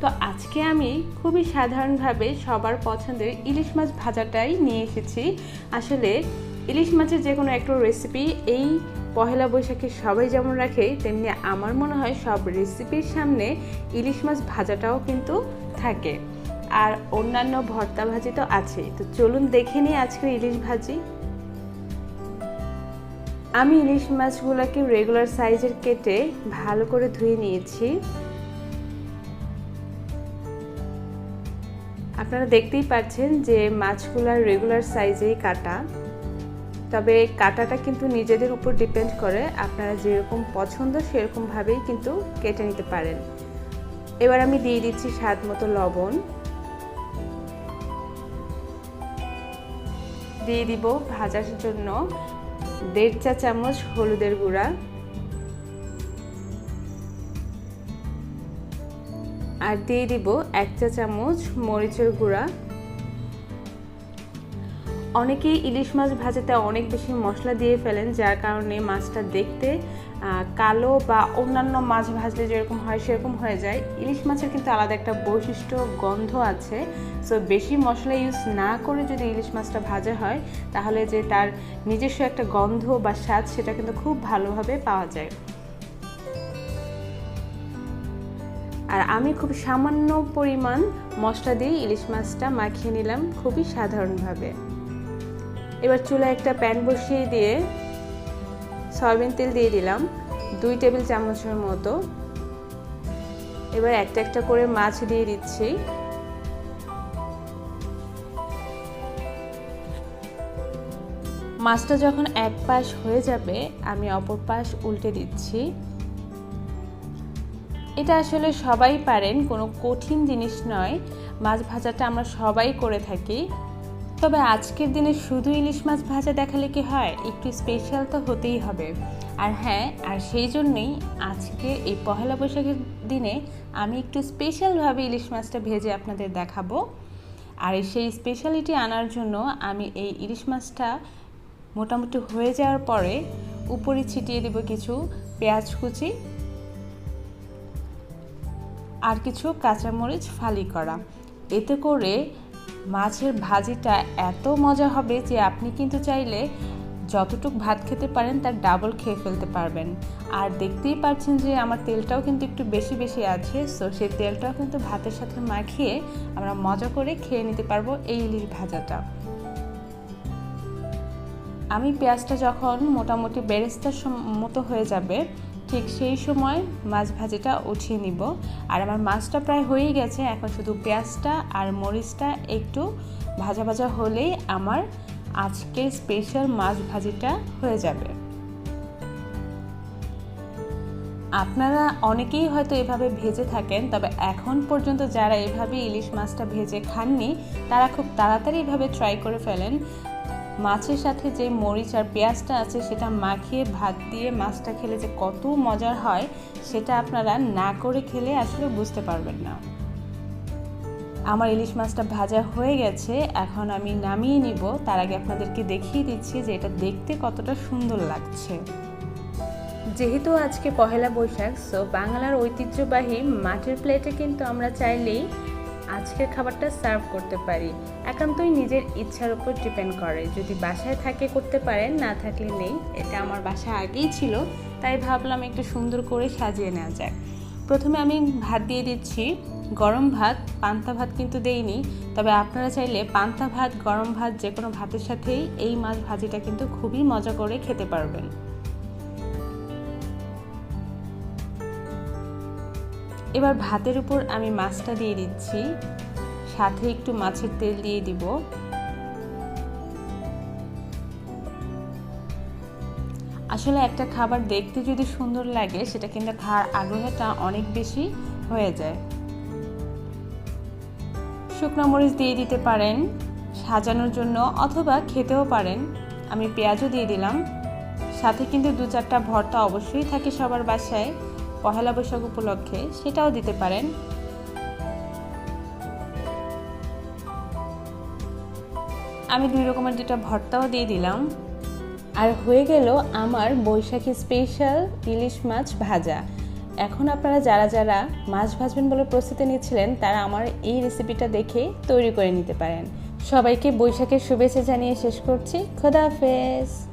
তো আজকে আমি খুবই সাধারণভাবে সবার পছন্দের ইলিশ মাছ ভাজাটাই নিয়ে এসেছি। আসলে ইলিশ মাছের যে কোনো একটা রেসিপি এই পহেলা বৈশাখে সবাই যেমন রাখে, তেমনি আমার মনে হয় সব রেসিপির সামনে ইলিশ মাছ ভাজাটাও কিন্তু থাকে। আর অন্যান্য ভর্তা ভাজি তো আছেই। তো চলুন দেখে নিই আজকের ইলিশ ভাজি। আমি ইলিশ মাছগুলোকে রেগুলার সাইজের কেটে ভালো করে ধুয়ে নিয়েছি। আপনারা দেখতেই পাচ্ছেন যে মাছগুলার রেগুলার সাইজেই কাটা। তবে কাটাটা কিন্তু নিজেদের উপর ডিপেন্ড করে। আপনারা যেরকম পছন্দ, সেরকমভাবেই কিন্তু কেটে নিতে পারেন। এবার আমি দিয়ে দিচ্ছি স্বাদ মতো লবণ। দিয়ে দিব ভাজার জন্য দেড় চা চামচ হলুদের গুঁড়া। আর দিয়ে দিব এক চা চামচ মরিচের গুঁড়া। অনেকেই ইলিশ মাছ ভাজাতে অনেক বেশি মশলা দিয়ে ফেলেন, যার কারণে মাছটা দেখতে কালো বা অন্যান্য মাছ ভাজলে যেরকম হয় সেরকম হয়ে যায়। ইলিশ মাছের কিন্তু আলাদা একটা বৈশিষ্ট্য, গন্ধ আছে। সো বেশি মশলা ইউজ না করে যদি ইলিশ মাছটা ভাজা হয়, তাহলে যে তার নিজস্ব একটা গন্ধ বা স্বাদ, সেটা কিন্তু খুব ভালোভাবে পাওয়া যায়। আর আমি খুব সামান্য পরিমাণ মশলা দিয়ে ইলিশ মাছটা মাখিয়ে নিলাম খুবই সাধারণভাবে। এবার চুলা একটা প্যান বসিয়ে দিয়ে সয়াবিন তেল দিয়ে দিলাম দুই টেবিল চামচের মতো। এবার একটা একটা করে মাছ দিয়ে দিচ্ছি। মাছটা যখন এক পাশ হয়ে যাবে, আমি অপর পাশ উল্টে দিচ্ছি। এটা আসলে সবাই পারেন, কোনো কঠিন জিনিস নয়। মাছ ভাজাটা আমরা সবাই করে থাকি। তবে আজকের দিনে শুধু ইলিশ মাছ ভাজা দেখালে কি হয়? একটু স্পেশাল তো হতেই হবে। আর হ্যাঁ আর সেই জন্যেই আজকে এই পহেলা বৈশাখের দিনে আমি একটু স্পেশালভাবে ইলিশ মাছটা ভেজে আপনাদের দেখাবো। আর সেই স্পেশালিটি আনার জন্য আমি এই ইলিশ মাছটা মোটামুটি হয়ে যাওয়ার পরে উপরে ছিটিয়ে দেব কিছু পেঁয়াজ কুচি আর কিছু কাঁচামরিচ ফালি করা। এতে করে মাছের ভাজিটা এত মজা হবে যে আপনি কিন্তু চাইলে যতটুক ভাত খেতে পারেন তার ডাবল খেয়ে ফেলতে পারবেন। আর দেখতেই পাচ্ছেন যে আমার তেলটাও কিন্তু একটু বেশি বেশি আছে সো সেই তেলটাও কিন্তু ভাতের সাথে মাখিয়ে আমরা মজা করে খেয়ে নিতে পারব এই ইলিশ ভাজাটা। আমি পেঁয়াজটা যখন মোটামুটি বেরেস্তার মতো হয়ে যাবে ঠিক সেই সময় মাছ ভাজিটা উঠিয়ে নিব। আর আমার মাছটা প্রায় হয়েই গেছে, এখন শুধু পেঁয়াজটা আর মরিচটা একটু ভাজা ভাজা হলেই আমার আজকের স্পেশাল মাছ ভাজিটা হয়ে যাবে। আপনারা অনেকেই হয়তো এভাবে ভেজে থাকেন, তবে এখন পর্যন্ত যারা এভাবে ইলিশ মাছটা ভেজে খাননি, তারা খুব তাড়াতাড়ি এভাবে ট্রাই করে ফেলেন। মাছের সাথে যে মরিচ আর পেঁয়াজটা আছে সেটা মাখিয়ে ভাত দিয়ে মাছটা খেলে যে কত মজার হয়, সেটা আপনারা না করে খেলে আসলে বুঝতে পারবেন না। আমার ইলিশ মাছটা ভাজা হয়ে গেছে, এখন আমি নামিয়ে নিব। তার আগে আপনাদেরকে দেখিয়ে দিচ্ছি যে এটা দেখতে কতটা সুন্দর লাগছে। যেহেতু আজকে পহেলা বৈশাখ সো বাংলার ঐতিহ্যবাহী মাটির প্লেটে কিন্তু আমরা চাইলেই আজকের খাবারটা সার্ভ করতে পারি। একান্তই নিজের ইচ্ছার উপর ডিপেন্ড করে। যদি বাসায় থাকে, করতে পারেন, না থাকলে নেই। এটা আমার বাসা আগেই ছিল, তাই ভাবলাম একটু সুন্দর করে সাজিয়ে নেওয়া যাক। প্রথমে আমি ভাত দিয়ে দিচ্ছি। গরম ভাত, পান্তা ভাত কিন্তু দেইনি। তবে আপনারা চাইলে পান্তা ভাত, গরম ভাত যে কোনো ভাতের সাথেই এই মাছ ভাজিটা কিন্তু খুবই মজা করে খেতে পারবেন। এবার ভাতের উপর আমি মাছটা দিয়ে দিচ্ছি। সাথে একটু মাছের তেল দিয়ে দিব। আসলে একটা খাবার দেখতে যদি সুন্দর লাগে, সেটা কিন্তু খাওয়ার আগ্রহটা অনেক বেশি হয়ে যায়। শুকনো মরিচ দিয়ে দিতে পারেন, সাজানোর জন্য অথবা খেতেও পারেন। আমি পেঁয়াজও দিয়ে দিলাম। সাথে কিন্তু দু চারটা ভর্তা অবশ্যই থাকে সবার বাসায়। পহেলা বৈশাখ উপলক্ষে সেটাও দিতে পারেন। আমি দুই রকমের দুটা ভর্তাও দিয়ে দিলাম। আর হয়ে গেল আমার বৈশাখী স্পেশাল ইলিশ মাছ ভাজা। এখন আপনারা যারা যারা মাছ ভাজবেন বলে প্রস্তুতি নিচ্ছিলেন, তারা আমার এই রেসিপিটা দেখে তৈরি করে নিতে পারেন। সবাইকে বৈশাখের শুভেচ্ছা জানিয়ে শেষ করছি। খোদা হাফেজ।